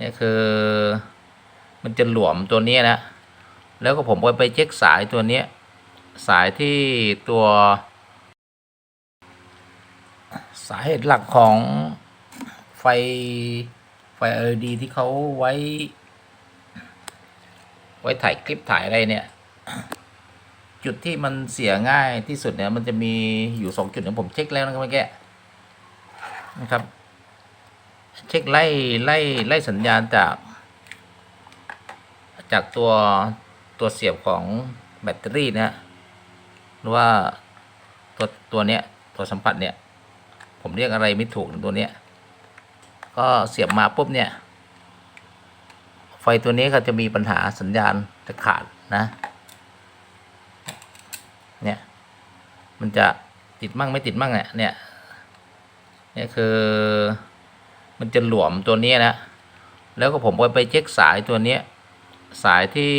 นี่คือ มันจะหลวมตัวนี้นะ แล้วก็ผมก็ไปเช็คสายตัวนี้ สายที่ตัว สาเหตุหลักของไฟไฟ LED ที่เขาไว้ ไว้ถ่ายคลิปถ่ายอะไรเนี่ย จุดที่มันเสียง่ายที่สุดเนี่ย มันจะมีอยู่สองจุดเนี่ยผมเช็คแล้วนะครับเมื่อกี้นะครับ เช็คไล่ไล่ไล่สัญญาณจาก จากตัวตัวเสียบของแบตเตอรี่นะหรือว่าตัวตัวเนี้ยตัวสัมผัสเนี่ยผมเรียกอะไรไม่ถูกตัวเนี้ยก็เสียบมาปุ๊บเนี่ย ไฟตัวนี้ก็จะมีปัญหาสัญญาณจะขาดนะ เนี่ย มันจะติดมั่งไม่ติดมั่งเนี่ยเนี่ยเนี่ยคือ มันจะหลวมตัวนี้นะ แล้วก็ผมก็ไปเช็คสายตัวนี้สายที่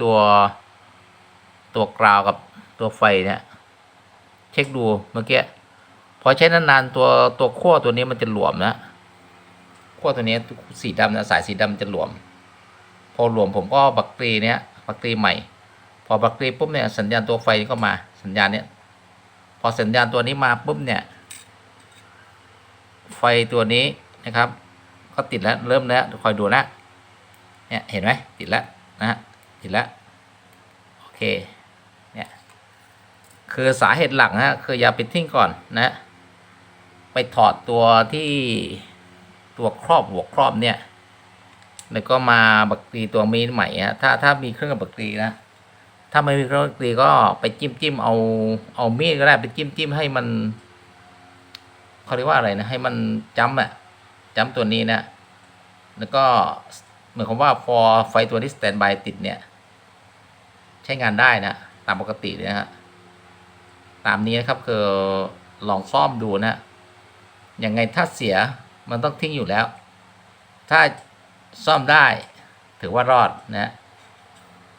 ตัวตัวกราวกับตัวไฟเนี่ยเช็คดูเมื่อกี้พอใช้นานๆตัวตัวขั้วตัวนี้มันจะหลวมนะขั้วตัวนี้สีดำนะสายสีดำจะหลวม พอหลวมผมก็บักกรีเนี้ยบักกรีใหม่ พอบักกรีปุ๊บเนี่ยสัญญาณตัวไฟก็มาสัญญาณเนี้ยพอสัญญาณตัวนี้มาปุ๊บเนี่ย ไฟตัวนี้ นะครับ ก็ติดแล้วเริ่มแล้วคอยดูนะเนี่ยเห็นไหมติดแล้วนะฮะติดแล้วโอเคเนี่ยคือสาเหตุหลักนะฮะคืออย่าปิดทิ้งก่อนนะไปถอดตัวที่ตัวครอบหัวครอบเนี่ยแล้วก็มาบักกรีตัวมีดใหม่ฮะถ้าถ้ามีเครื่องบักกรีนะถ้าไม่มีเครื่องบักกรีก็ไปจิ้มจิ้มเอาเอามีดก็ได้ไปจิ้มจิ้มให้มันเขาเรียกว่าอะไรนะให้มันจ้ำอะ จำตัวนี้นะ แล้วก็เหมือนกับว่าพอไฟตัวที่สแตนบายติดเนี่ย ใช้งานได้นะ ตามปกติเลยนะฮะตามนี้นะครับคือลองซ่อมดูนะยังไงถ้าเสียมันต้องทิ้งอยู่แล้ว ถ้าซ่อมได้ถือว่ารอดนะ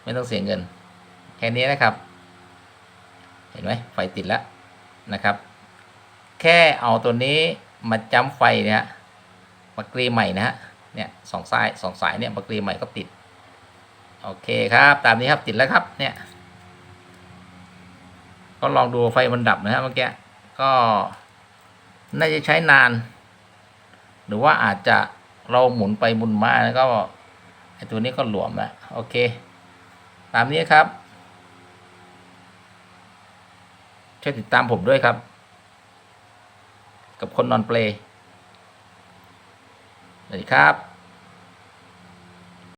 ไม่ต้องเสียเงิน แค่นี้นะครับ เห็นไหมไฟติดแล้วนะครับ แค่เอาตัวนี้มาจ้ำไฟเนี่ย มากรีใหม่นะฮะเนี่ยสองสายสองสายเนี่ยมากรีใหม่ก็ติดโอเคครับตามนี้ครับติดแล้วครับเนี่ยก็ลองดูไฟมันดับนะฮะเมื่อกี้ก็น่าจะใช้นาน หรือว่าอาจจะเราหมุนไปหมุนมาแล้วก็ไอตัวนี้ก็หลวมแล้วโอเค ตามนี้ครับช่วยติดตามผมด้วยครับ กับคนนอนเปล สวัสดีครับ